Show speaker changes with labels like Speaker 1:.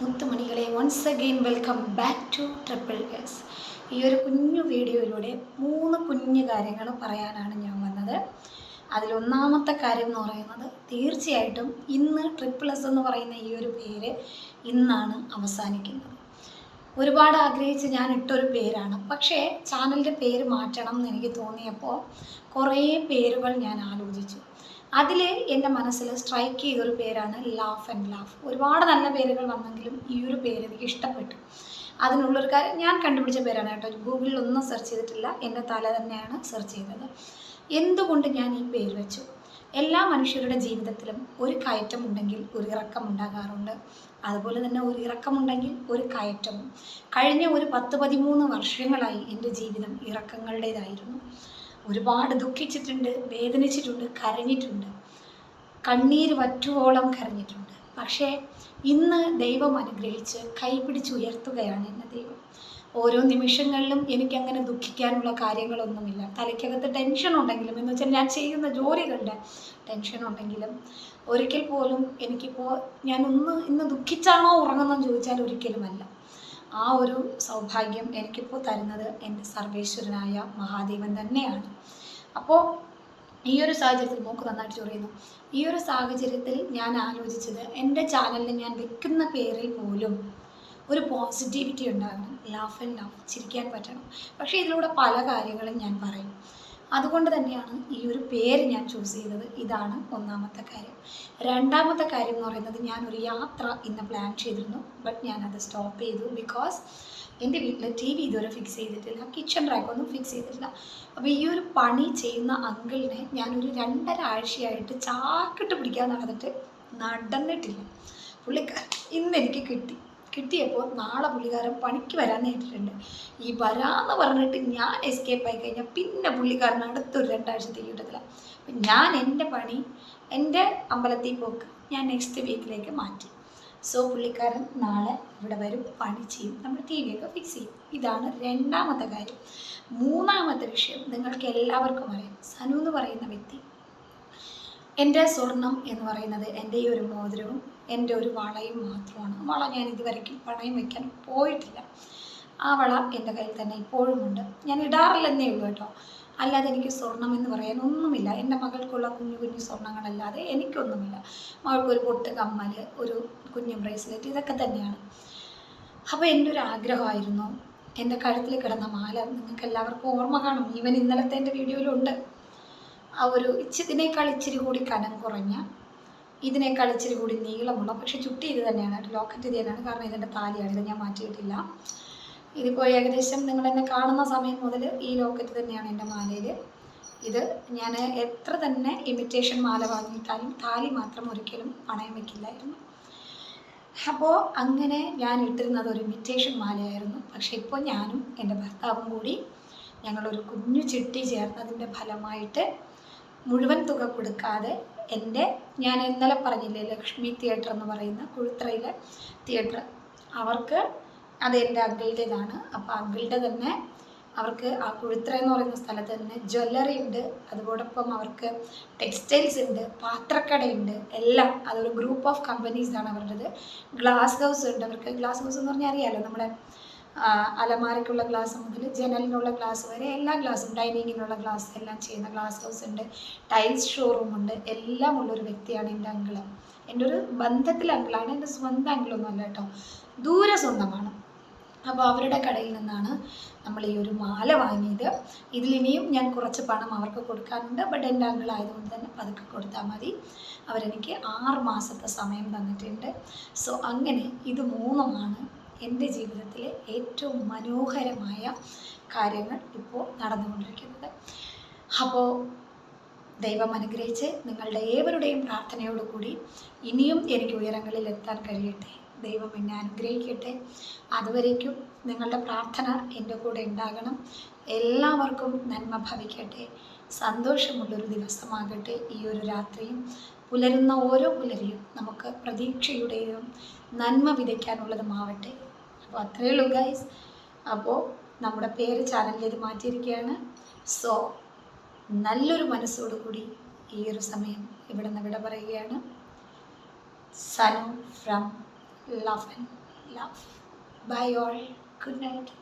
Speaker 1: മുത്തുമണികളെ once again welcome back to triple S ഈ ഒരു കുഞ്ഞു വീഡിയോയിലൂടെ മൂന്ന് കുഞ്ഞു കാര്യങ്ങൾ പറയാനാണ് ഞാൻ വന്നത്. അതിലൊന്നാമത്തെ കാര്യം എന്ന് പറയുന്നത് തീർച്ചയായിട്ടും ഇന്ന് ട്രിപ്പിൾ എസ് എന്ന് പറയുന്ന ഈ ഒരു പേര് ഇന്നാണ് അവസാനിക്കുന്നത്. ഒരുപാട് ആഗ്രഹിച്ച് ഞാൻ ഇട്ടൊരു പേരാണ്. പക്ഷേ ചാനലിന്റെ പേര് മാറ്റണം എന്ന് എനിക്ക് തോന്നിയപ്പോൾ കുറേ പേരുകൾ ഞാൻ ആലോചിച്ചു. അതിൽ എന്റെ മനസ്സിൽ സ്ട്രൈക്ക് ചെയ്തൊരു പേരാണ് ലാഫ് ആൻഡ് ലാഫ് ഒരുപാട് നല്ല പേരുകൾ വന്നെങ്കിലും ഈ ഒരു പേര് എനിക്ക് ഇഷ്ടപ്പെട്ടു. അതിനുള്ളൊരു കാര്യം ഞാൻ കണ്ടുപിടിച്ച പേരാണ് കേട്ടോ. ഗൂഗിളിൽ ഒന്നും സെർച്ച് ചെയ്തിട്ടില്ല. എന്റെ തല തന്നെയാണ് സെർച്ച് ചെയ്തത്. എന്തുകൊണ്ട് ഞാൻ ഈ പേര് വെച്ചു? എല്ലാ മനുഷ്യരുടെ ജീവിതത്തിലും ഒരു കയറ്റം ഉണ്ടെങ്കിൽ ഒരു ഇറക്കം ഉണ്ടാകാറുണ്ട്. അതുപോലെ തന്നെ ഒരു ഇറക്കമുണ്ടെങ്കിൽ ഒരു കയറ്റവും. കഴിഞ്ഞ ഒരു പത്ത് പതിമൂന്ന് വർഷങ്ങളായി എന്റെ ജീവിതം ഇറക്കങ്ങളുടേതായിരുന്നു. ഒരുപാട് ദുഃഖിച്ചിട്ടുണ്ട് വേദനിച്ചിട്ടുണ്ട് കരഞ്ഞിട്ടുണ്ട്. കണ്ണീര് വറ്റുവോളം കരഞ്ഞിട്ടുണ്ട്. പക്ഷേ ഇന്ന് ദൈവം അനുഗ്രഹിച്ച് കൈപിടിച്ച് ഉയർത്തുകയാണ് എന്നെ ദൈവം. ഓരോ നിമിഷങ്ങളിലും എനിക്കങ്ങനെ ദുഃഖിക്കാനുള്ള കാര്യങ്ങളൊന്നുമില്ല. തലയ്ക്കകത്ത് ടെൻഷൻ ഉണ്ടെങ്കിലും എന്ന് വെച്ചാൽ ഞാൻ ചെയ്യുന്ന ജോലികളുടെ ടെൻഷൻ ഉണ്ടെങ്കിലും ഒരിക്കൽ പോലും എനിക്കിപ്പോൾ ഞാൻ ഒന്ന് ഇന്ന് ദുഃഖിച്ചാണോ ഉറങ്ങുന്നതെന്ന് ചോദിച്ചാൽ ഒരിക്കലുമല്ല. ആ ഒരു സൗഭാഗ്യം എനിക്കിപ്പോൾ തരുന്നത് എന്റെ സർവേശ്വരനായ മഹാദേവൻ തന്നെയാണ്. അപ്പോൾ ഈ ഒരു സാഹചര്യത്തിൽ മൂക്ക് നന്നായിട്ട് ചൊറിയുന്നു ഈ ഒരു സാഹചര്യത്തിൽ ഞാൻ ആലോചിച്ചത് എന്റെ ചാനലിൽ ഞാൻ വെക്കുന്ന പേരിൽ പോലും ഒരു പോസിറ്റിവിറ്റി ഉണ്ടാകണം. ലാഫ് ആൻഡ് ലാഫ് ചിരിക്കാൻ പറ്റണം. പക്ഷേ ഇതിലൂടെ പല കാര്യങ്ങളും ഞാൻ പറയും. അതുകൊണ്ട് തന്നെയാണ് ഈ ഒരു പേര് ഞാൻ ചൂസ് ചെയ്തത്. ഇതാണ് ഒന്നാമത്തെ കാര്യം. രണ്ടാമത്തെ കാര്യം എന്ന് പറയുന്നത് ഞാൻ ഒരു യാത്ര ഇന്ന് പ്ലാൻ ചെയ്തിരുന്നു. ബട്ട് ഞാനത് സ്റ്റോപ്പ് ചെയ്തു ബിക്കോസ് എന്റെ വീട്ടിൽ ടി വി ഇതുവരെ ഫിക്സ് ചെയ്തിട്ടില്ല. കിച്ചൺ റാക്കൊന്നും ഫിക്സ് ചെയ്തിട്ടില്ല. അപ്പോൾ ഈ ഒരു പണി ചെയ്യുന്ന അങ്കിളിനെ ഞാനൊരു രണ്ടര ആഴ്ചയായിട്ട് ചാക്കിട്ട് പിടിക്കാൻ നടന്നിട്ട് നടന്നിട്ടില്ല. പുള്ളിക്കാരൻ ഇന്ന് എനിക്ക് കിട്ടി. കിട്ടിയപ്പോൾ നാളെ പുള്ളിക്കാരൻ പണിക്ക് വരാൻ നേരിട്ടുണ്ട് ഈ വരാന്ന് പറഞ്ഞിട്ട് ഞാൻ എസ്കേപ്പ് ആയി കഴിഞ്ഞാൽ പിന്നെ പുള്ളിക്കാരൻ അടുത്തൊരു രണ്ടാഴ്ചത്തേക്ക് കിട്ടത്തില്ല. അപ്പം ഞാൻ എന്റെ പണി എന്റെ അമ്പലത്തിൽ പോക്ക് ഞാൻ നെക്സ്റ്റ് വീക്കിലേക്ക് മാറ്റി. സോ പുള്ളിക്കാരൻ നാളെ ഇവിടെ വരും പണി ചെയ്യും നമ്മൾ ടി വി ഒക്കെ ഫിക്സ് ചെയ്യും. ഇതാണ് രണ്ടാമത്തെ കാര്യം. മൂന്നാമത്തെ വിഷയം നിങ്ങൾക്ക് എല്ലാവർക്കും അറിയാം. സനു എന്ന് പറയുന്ന വ്യക്തി എന്റെ സ്വർണം എന്ന് പറയുന്നത് എന്റെ ഈ ഒരു മോതിരവും എന്റെ ഒരു വളയും മാത്രമാണ്. വള ഞാൻ ഇതുവരെയ്ക്കും പണയം വയ്ക്കാൻ പോയിട്ടില്ല. ആ വള എന്റെ കയ്യിൽ തന്നെ ഇപ്പോഴും ഉണ്ട്. ഞാൻ ഇടാറില്ലെന്നേ ഉള്ളൂ കേട്ടോ. അല്ലാതെ എനിക്ക് സ്വർണം എന്ന് പറയാൻ ഒന്നുമില്ല. എന്റെ മകൾക്കുള്ള കുഞ്ഞു കുഞ്ഞു സ്വർണങ്ങളല്ലാതെ എനിക്കൊന്നുമില്ല. മകൾക്കൊരു പൊട്ട് കമ്മൽ ഒരു കുഞ്ഞു ബ്രേസ്ലെറ്റ് ഇതൊക്കെ തന്നെയാണ്. അപ്പോൾ എന്റെ ഒരു ആഗ്രഹമായിരുന്നു. എന്റെ കഴുത്തിൽ കിടന്ന മാല നിങ്ങൾക്ക് എല്ലാവർക്കും ഓർമ്മ കാണും. ഈവൻ ഇന്നലത്തെ എന്റെ വീഡിയോയിലുണ്ട്. ആ ഒരു ഇതിനേക്കാൾ ഇച്ചിരി കൂടി കനം കുറഞ്ഞ ഇതിനേക്കാൾ ഇച്ചിരി കൂടി നീളമുള്ള പക്ഷേ ചുട്ടി ഇത് തന്നെയാണ് ലോക്കറ്റ് ഇത് തന്നെയാണ്. കാരണം ഇതിന്റെ താലിയാണ് ഇത് ഞാൻ മാറ്റിയിട്ടില്ല. ഇതിപ്പോൾ ഏകദേശം നിങ്ങൾ എന്നെ കാണുന്ന സമയം മുതൽ ഈ ലോക്കറ്റ് തന്നെയാണ് എന്റെ മാലയിൽ ഇത് ഞാൻ എത്ര തന്നെ ഇമിറ്റേഷൻ മാല വാങ്ങിയിട്ടാലും താലി മാത്രം ഒരിക്കലും പണയം വയ്ക്കില്ലായിരുന്നു അപ്പോൾ അങ്ങനെ ഞാൻ ഇട്ടിരുന്നത് ഒരു ഇമിറ്റേഷൻ മാലയായിരുന്നു. പക്ഷേ ഇപ്പോൾ ഞാനും എന്റെ ഭർത്താവും കൂടി ഞങ്ങളൊരു കുഞ്ഞു ചിട്ടി ചേർന്നതിന്റെ ഫലമായിട്ട് മുഴുവൻ തുക കൊടുക്കാതെ എന്റെ ഞാൻ ഇന്നലെ പറഞ്ഞില്ലേ ലക്ഷ്മി തിയേറ്റർ എന്ന് പറയുന്ന കുഴുത്രയിലെ തിയേറ്റർ അവർക്ക് അത് എന്റെ അങ്കിളുടേതാണ് അപ്പോൾ അങ്കിളുടെ തന്നെ അവർക്ക് ആ കുഴുത്ര എന്ന് പറയുന്ന സ്ഥലത്ത് തന്നെ ജ്വല്ലറി ഉണ്ട്. അതോടൊപ്പം അവർക്ക് ടെക്സ്റ്റൈൽസ് ഉണ്ട് പാത്രക്കടയുണ്ട് എല്ലാം. അതൊരു ഗ്രൂപ്പ് ഓഫ് കമ്പനീസാണ് അവരുടേത്. ഗ്ലാസ് ഹൗസ് ഉണ്ട്. അവർക്ക് ഗ്ലാസ് ഹൗസ് എന്ന് പറഞ്ഞാൽ അറിയാലോ നമ്മുടെ അലമാരയ്ക്കുള്ള ഗ്ലാസ് മുതൽ ജനലിനുള്ള ഗ്ലാസ് വരെ എല്ലാ ഗ്ലാസും ഡൈനിങ്ങിനുള്ള ഗ്ലാസ് എല്ലാം ചെയ്യുന്ന ഗ്ലാസ് ഹൗസ് ഉണ്ട്. ടൈൽസ് ഷോറൂം ഉണ്ട്. എല്ലാം ഉള്ളൊരു വ്യക്തിയാണ് എന്റെ അങ്കിൾ. എന്റെ ഒരു ബന്ധത്തിലെ അങ്കിളാണ്. എന്റെ സ്വന്തം അങ്കിളൊന്നും അല്ല കേട്ടോ. ദൂരെ സ്വന്തമാണ്. അപ്പോൾ അവരുടെ കടയിൽ നിന്നാണ് നമ്മൾ ഈ ഒരു മാല വാങ്ങിയത്. ഇതിലിനിയും ഞാൻ കുറച്ച് പണം അവർക്ക് കൊടുക്കാനുണ്ട്. ബട്ട് എന്റെ അങ്കിളായതുകൊണ്ട് തന്നെ പതുക്കെ കൊടുത്താൽ മതി. അവരെനിക്ക് ആറ് മാസത്തെ സമയം തന്നിട്ടുണ്ട്. സോ അങ്ങനെ ഇത് മൂന്നുമാണ് എന്റെ ജീവിതത്തിലെ ഏറ്റവും മനോഹരമായ കാര്യങ്ങൾ ഇപ്പോൾ നടന്നുകൊണ്ടിരിക്കുന്നത്. അപ്പോൾ ദൈവം അനുഗ്രഹിച്ച് നിങ്ങളുടെ ഏവരുടെയും പ്രാർത്ഥനയോടുകൂടി ഇനിയും എനിക്ക് ഉയരങ്ങളിൽ എത്താൻ കഴിയട്ടെ. ദൈവം എന്നെ അനുഗ്രഹിക്കട്ടെ. അതുവരേക്കും നിങ്ങളുടെ പ്രാർത്ഥന എന്റെ കൂടെ ഉണ്ടാകണം. എല്ലാവർക്കും നന്മ ഭവിക്കട്ടെ. സന്തോഷമുള്ളൊരു ദിവസമാകട്ടെ ഈ ഒരു രാത്രിയും. പുലരുന്ന ഓരോ പുലരിയും നമുക്ക് പ്രതീക്ഷയുടെയും നന്മ വിതയ്ക്കാനുള്ളതുമാവട്ടെ. അപ്പോൾ അത്രയേ ഉള്ളൂ ഗൈസ് അപ്പോൾ നമ്മുടെ പേര് ചാനലിലേക്ക് മാറ്റിയിരിക്കുകയാണ്. സോ നല്ലൊരു മനസ്സോടുകൂടി ഈ ഒരു സമയം ഇവിടെ നിന്ന് വിട പറയുകയാണ്. Sanu from love and love bye all good night